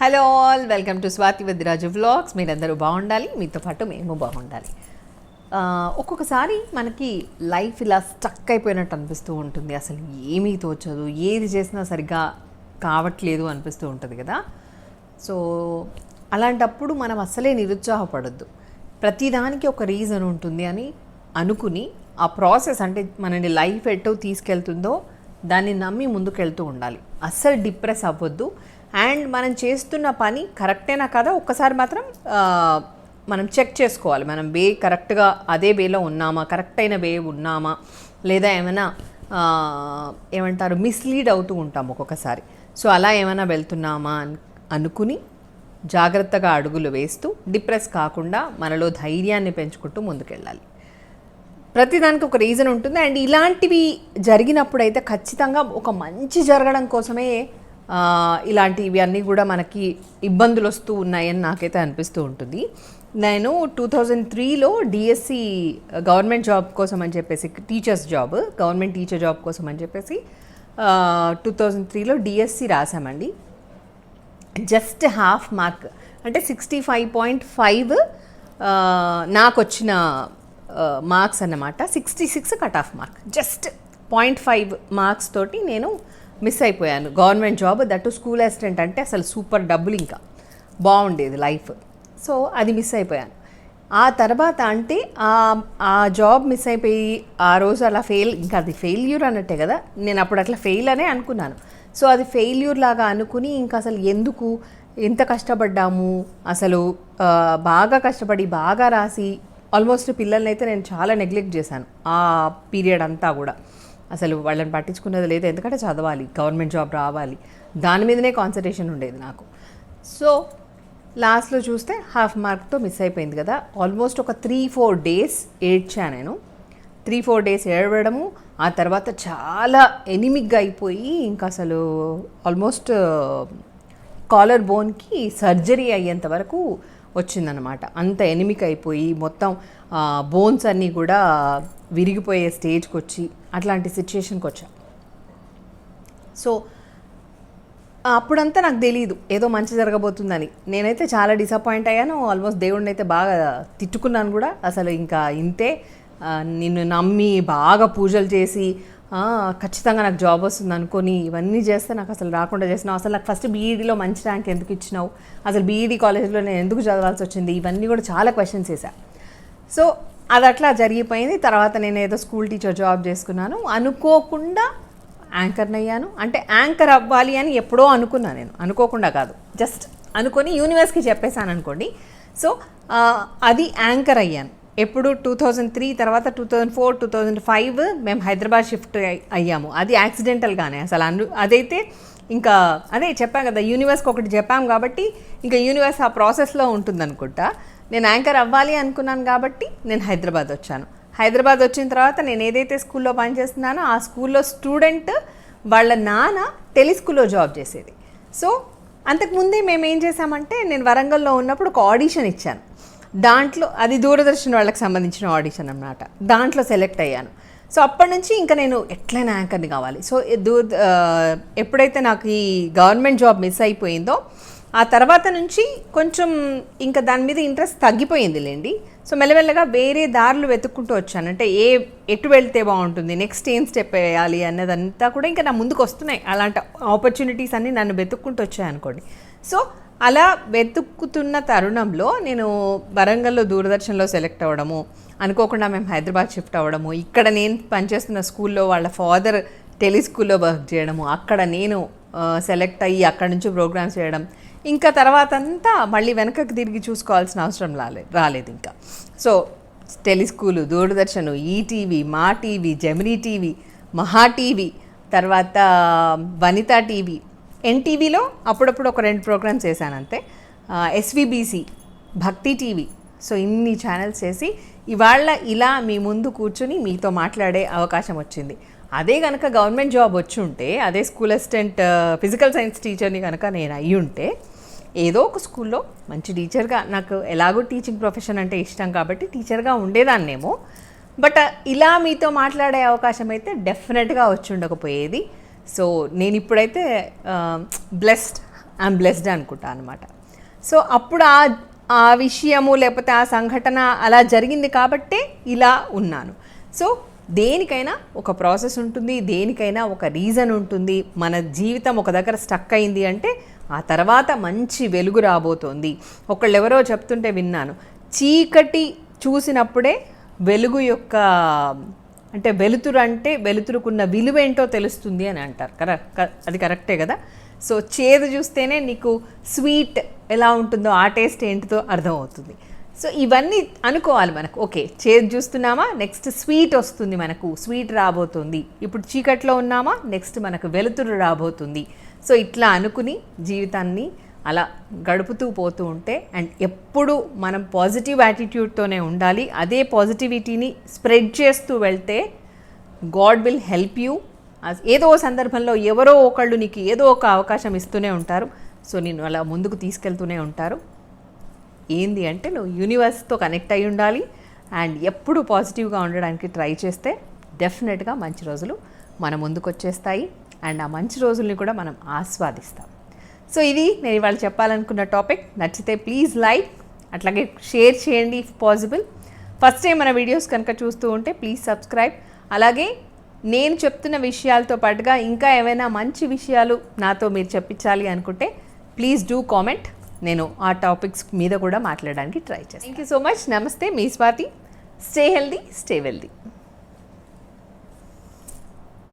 Hello all welcome to Swathi Vaddiraju vlogs మీరందరూ బాగుండాలి మీతో పాటు మేము బాగుండాలి. ఒక్కొక్కసారి మనకి లైఫ్ ఇలా స్టక్ అయిపోయినట్టు అనిపిస్తూ ఉంటుంది. అసలు ఏమీ తోచదు ఏది చేసినా సరిగ్గా కావట్లేదు అనిపిస్తూ ఉంటుంది కదా. సో అలాంటప్పుడు మనం అసలే నిరుత్సాహపడద్దు. ప్రతిదానికి ఒక రీజన్ ఉంటుంది అని అనుకుని ఆ ప్రాసెస్ అంటే మనని లైఫ్ ఎటో తీసుకెళ్తుందో దాన్ని నమ్మి ముందుకెళ్తూ ఉండాలి. అస్సలు డిప్రెస్ అవ్వద్దు. అండ్ మనం చేస్తున్న పని కరెక్టేనా కదా? ఒక్కసారి మాత్రం మనం చెక్ చేసుకోవాలి. మనం వే కరెక్ట్గా అదే వేలో ఉన్నామా? కరెక్ట్ అయిన వే ఉన్నామా? లేదా ఏమైనా ఏమంటారు మిస్లీడ్ అవుతూ ఉంటాం ఒక్కొక్కసారి. సో అలా ఏమైనా వెళ్తున్నామా అని అనుకుని జాగ్రత్తగా అడుగులు వేస్తూ డిప్రెస్ కాకుండా మనలో ధైర్యాన్ని పెంచుకుంటూ ముందుకెళ్ళాలి. ప్రతిదానికి ఒక రీజన్ ఉంటుంది. అండ్ ఇలాంటివి జరిగినప్పుడైతే ఖచ్చితంగా ఒక మంచి జరగడం కోసమే ఇలాంటివి అన్నీ కూడా మనకి ఇబ్బందులు వస్తూ ఉన్నాయని నాకైతే అనిపిస్తూ ఉంటుంది. నేను టూ థౌజండ్ త్రీలో డిఎస్సి గవర్నమెంట్ జాబ్ కోసం అని చెప్పేసి teachers job government teacher job కోసం అని చెప్పేసి టూ థౌజండ్ త్రీలో డిఎస్సి రాసామండి. జస్ట్ హాఫ్ మార్క్ అంటే సిక్స్టీ ఫైవ్ పాయింట్ ఫైవ్ నాకు వచ్చిన మార్క్స్ అన్నమాట. Sixty six cut off mark just point five marks తోటి నేను మిస్ అయిపోయాను. Government job that school assistant అంటే అసలు సూపర్ డబ్బులు ఇంకా. బాగుండేది లైఫ్. సో అది మిస్ అయిపోయాను. ఆ తర్వాత అంటే ఆ జాబ్ మిస్ అయిపోయి ఆ రోజు అలా ఫెయిల్ ఇంకా అది ఫెయిల్యూర్ అన్నట్టే కదా. నేను అప్పుడు అట్లా ఫెయిల్ అనే అనుకున్నాను. సో అది ఫెయిల్యూర్ లాగా అనుకుని ఇంకా అసలు ఎందుకు ఎంత కష్టపడ్డాము? అసలు బాగా కష్టపడి బాగా రాసి ఆల్మోస్ట్ పిల్లల్ని అయితే నేను చాలా నెగ్లెక్ట్ చేశాను. ఆ పీరియడ్ అంతా కూడా. అసలు వాళ్ళని పట్టించుకున్నది లేదు. ఎందుకంటే చదవాలి గవర్నమెంట్ జాబ్ రావాలి. దాని మీదనే కాన్సన్ట్రేషన్ ఉండేది నాకు. సో లాస్ట్లో చూస్తే హాఫ్ మార్క్తో మిస్ అయిపోయింది కదా. ఆల్మోస్ట్ ఒక త్రీ ఫోర్ డేస్ ఏడ్చా నేను. త్రీ ఫోర్ డేస్ ఏడవడము ఆ తర్వాత చాలా ఎనిమిగ్గా అయిపోయి ఇంకా అసలు ఆల్మోస్ట్ కాలర్ బోన్కి సర్జరీ అయ్యేంత వరకు వచ్చిందనమాట అంత ఎనిమిక్ అయిపోయి మొత్తం బోన్స్ అన్నీ కూడా విరిగిపోయే స్టేజ్కి వచ్చి అట్లాంటి సిచ్యుయేషన్కి వచ్చా. సో అప్పుడంతా నాకు తెలియదు ఏదో మంచి జరగబోతుందని. నేనైతే చాలా డిసప్పాయింట్ అయ్యాను ఆల్మోస్ట్ దేవుడిని అయితే బాగా తిట్టుకున్నాను కూడా. అసలు ఇంకా ఇంతే నిన్ను నమ్మి బాగా పూజలు చేసి ఖచ్చితంగా నాకు జాబ్ వస్తుంది అనుకొని ఇవన్నీ చేస్తే నాకు అసలు రాకుండా చేసినావు. అసలు నాకు ఫస్ట్ బీఈడీలో మంచి ర్యాంక్ ఎందుకు ఇచ్చినావు? అసలు బీఈడీ కాలేజ్లో నేను ఎందుకు చదవాల్సి వచ్చింది? ఇవన్నీ కూడా చాలా క్వశ్చన్స్ వేసా సో అది అట్లా జరిగిపోయింది. తర్వాత నేను ఏదో స్కూల్ టీచర్ జాబ్ చేసుకున్నాను. అనుకోకుండా యాంకర్ని అయ్యాను. అంటే యాంకర్ అవ్వాలి అని ఎప్పుడో అనుకున్నా నేను. అనుకోకుండా కాదు. జస్ట్ అనుకొని యూనివర్స్కి చెప్పేశాను అనుకోండి. సో అది యాంకర్ అయ్యాను. ఎప్పుడు టూ థౌజండ్ త్రీ తర్వాత two thousand four two thousand five మేము హైదరాబాద్ షిఫ్ట్ అయ్యాము. అది యాక్సిడెంటల్గానే అసలు అను అదైతే ఇంకా అదే చెప్పాం కదా యూనివర్స్కి ఒకటి చెప్పాం కాబట్టి ఇంకా యూనివర్స్ ఆ ప్రాసెస్లో ఉంటుందనుకుంటా. నేను యాంకర్ అవ్వాలి అనుకున్నాను కాబట్టి నేను హైదరాబాద్ వచ్చాను. హైదరాబాద్ వచ్చిన తర్వాత నేను ఏదైతే స్కూల్లో పనిచేస్తున్నానో ఆ స్కూల్లో స్టూడెంట్ వాళ్ళ నాన్న టెలిస్కూల్లో జాబ్ చేసేది. సో అంతకుముందే మేము ఏం చేసామంటే నేను వరంగల్లో ఉన్నప్పుడు ఒక ఆడిషన్ ఇచ్చాను. దాంట్లో అది దూరదర్శన్ వాళ్ళకి సంబంధించిన ఆడిషన్ అన్నమాట. దాంట్లో సెలెక్ట్ అయ్యాను. సో అప్పటి నుంచి ఇంకా నేను ఎట్లయినా యాంకర్ని కావాలి. సో దూర ఎప్పుడైతే నాకు ఈ గవర్నమెంట్ జాబ్ మిస్ అయిపోయిందో ఆ తర్వాత నుంచి కొంచెం ఇంకా దాని మీద ఇంట్రెస్ట్ తగ్గిపోయింది లేండి. సో మెల్లమెల్లగా వేరే దారులు వెతుక్కుంటూ వచ్చాను. అంటే ఏ ఎటు వెళ్తే బాగుంటుంది నెక్స్ట్ ఏం స్టెప్ వేయాలి అన్నదంతా కూడా ఇంకా నా ముందుకు వస్తున్నాయి. అలాంటి ఆపర్చునిటీస్ అన్నీ నన్ను వెతుక్కుంటూ వచ్చాయి అనుకోండి సో అలా వెతుక్కుతున్న తరుణంలో నేను వరంగల్లో దూరదర్శన్లో సెలెక్ట్ అవ్వడము అనుకోకుండా మేము హైదరాబాద్ షిఫ్ట్ అవ్వడము ఇక్కడ నేను పనిచేస్తున్న స్కూల్లో వాళ్ళ ఫాదర్ టెలిస్కూల్లో వర్క్ చేయడము అక్కడ నేను సెలెక్ట్ అయ్యి అక్కడ నుంచి ప్రోగ్రామ్స్ చేయడం ఇంకా తర్వాత అంతా మళ్ళీ వెనకకి తిరిగి చూసుకోవాల్సిన అవసరం రాలేదు రాలేదు ఇంకా. So teleschool Doordarshan ETV Maa TV Gemini TV Maha TV తర్వాత వనిత టీవీ ఎన్టీవీలో అప్పుడప్పుడు ఒక రెండు ప్రోగ్రామ్స్ చేశాను అంతే. ఎస్విబిసి భక్తి టీవీ. సో ఇన్ని ఛానల్స్ చేసి ఇవాళ ఇలా మీ ముందు కూర్చుని మీతో మాట్లాడే అవకాశం వచ్చింది. అదే కనుక గవర్నమెంట్ జాబ్ వచ్చి ఉంటే అదే స్కూల్ అసిస్టెంట్ ఫిజికల్ సైన్స్ టీచర్ని కనుక నేను అయ్యి ఉంటే ఏదో ఒక స్కూల్లో మంచి టీచర్గా నాకు ఎలాగో టీచింగ్ ప్రొఫెషన్ అంటే ఇష్టం కాబట్టి టీచర్గా ఉండేదాన్నేమో. బట్ ఇలా మీతో మాట్లాడే అవకాశం అయితే డెఫినెట్గా వచ్చి ఉండకపోయేది. సో నేను ఇప్పుడైతే బ్లెస్డ్ ఐఎమ్ బ్లెస్డ్ అనుకుంటా అనమాట సో అప్పుడు ఆ ఆ విషయము లేకపోతే ఆ సంఘటన అలా జరిగింది కాబట్టే ఇలా ఉన్నాను. సో దేనికైనా ఒక ప్రాసెస్ ఉంటుంది దేనికైనా ఒక రీజన్ ఉంటుంది మన జీవితం ఒక దగ్గర స్టక్ అయింది అంటే ఆ తర్వాత మంచి వెలుగు రాబోతోంది. ఒకళ్ళు ఎవరో చెప్తుంటే విన్నాను చీకటి చూసినప్పుడే వెలుగు యొక్క అంటే వెలుతురు అంటే వెలుతురుకున్న విలువ ఏంటో తెలుస్తుంది అని అంటారు. కరెక్ట్ అది కరెక్టే కదా? సో చేదు చూస్తేనే నీకు స్వీట్ ఎలా ఉంటుందో ఆ టేస్ట్ ఏంటిదో అర్థమవుతుంది. సో ఇవన్నీ అనుకోవాలి మనకు. ఓకే చేదు చూస్తున్నామా? నెక్స్ట్ స్వీట్ వస్తుంది మనకు. స్వీట్ రాబోతుంది. ఇప్పుడు చీకట్లో ఉన్నామా? నెక్స్ట్ మనకు వెలుతురు రాబోతుంది. సో ఇట్లా అనుకుని జీవితాన్ని అలా గడుపుతూ పోతూ ఉంటే అండ్ ఎప్పుడు మనం పాజిటివ్ యాటిట్యూడ్తోనే ఉండాలి అదే పాజిటివిటీని స్ప్రెడ్ చేస్తూ వెళ్తే గాడ్ విల్ హెల్ప్ యూ. ఏదో సందర్భంలో ఎవరో ఒకళ్ళు నీకు ఏదో ఒక అవకాశం ఇస్తూనే ఉంటారు. సో నేను అలా ముందుకు తీసుకెళ్తూనే ఉంటారు. ఏంది అంటే నువ్వు యూనివర్స్తో కనెక్ట్ అయి ఉండాలి అండ్ ఎప్పుడు పాజిటివ్గా ఉండడానికి ట్రై చేస్తే డెఫినెట్గా మంచి రోజులు మన ముందుకు వచ్చేస్తాయి అండ్ ఆ మంచి రోజుల్ని కూడా మనం ఆస్వాదిస్తాం. సో ఇది నేను ఇవాళ చెప్పాలనుకున్న టాపిక్. నచ్చితే ప్లీజ్ లైక్ అట్లాగే షేర్ చేయండి ఇఫ్ పాసిబుల్. ఫస్ట్ టైం మన వీడియోస్ కనుక చూస్తూ ఉంటే ప్లీజ్ సబ్స్క్రైబ్. అలాగే నేను చెప్తున్న విషయాలతో పాటుగా ఇంకా ఏమైనా మంచి విషయాలు నాతో మీరు చెప్పించాలి అనుకుంటే ప్లీజ్ డూ కామెంట్. నేను ఆ టాపిక్స్ మీద కూడా మాట్లాడడానికి ట్రై చేస్తాను. థ్యాంక్ యూ సో మచ్ నమస్తే మీ Swathi. Stay healthy stay wealthy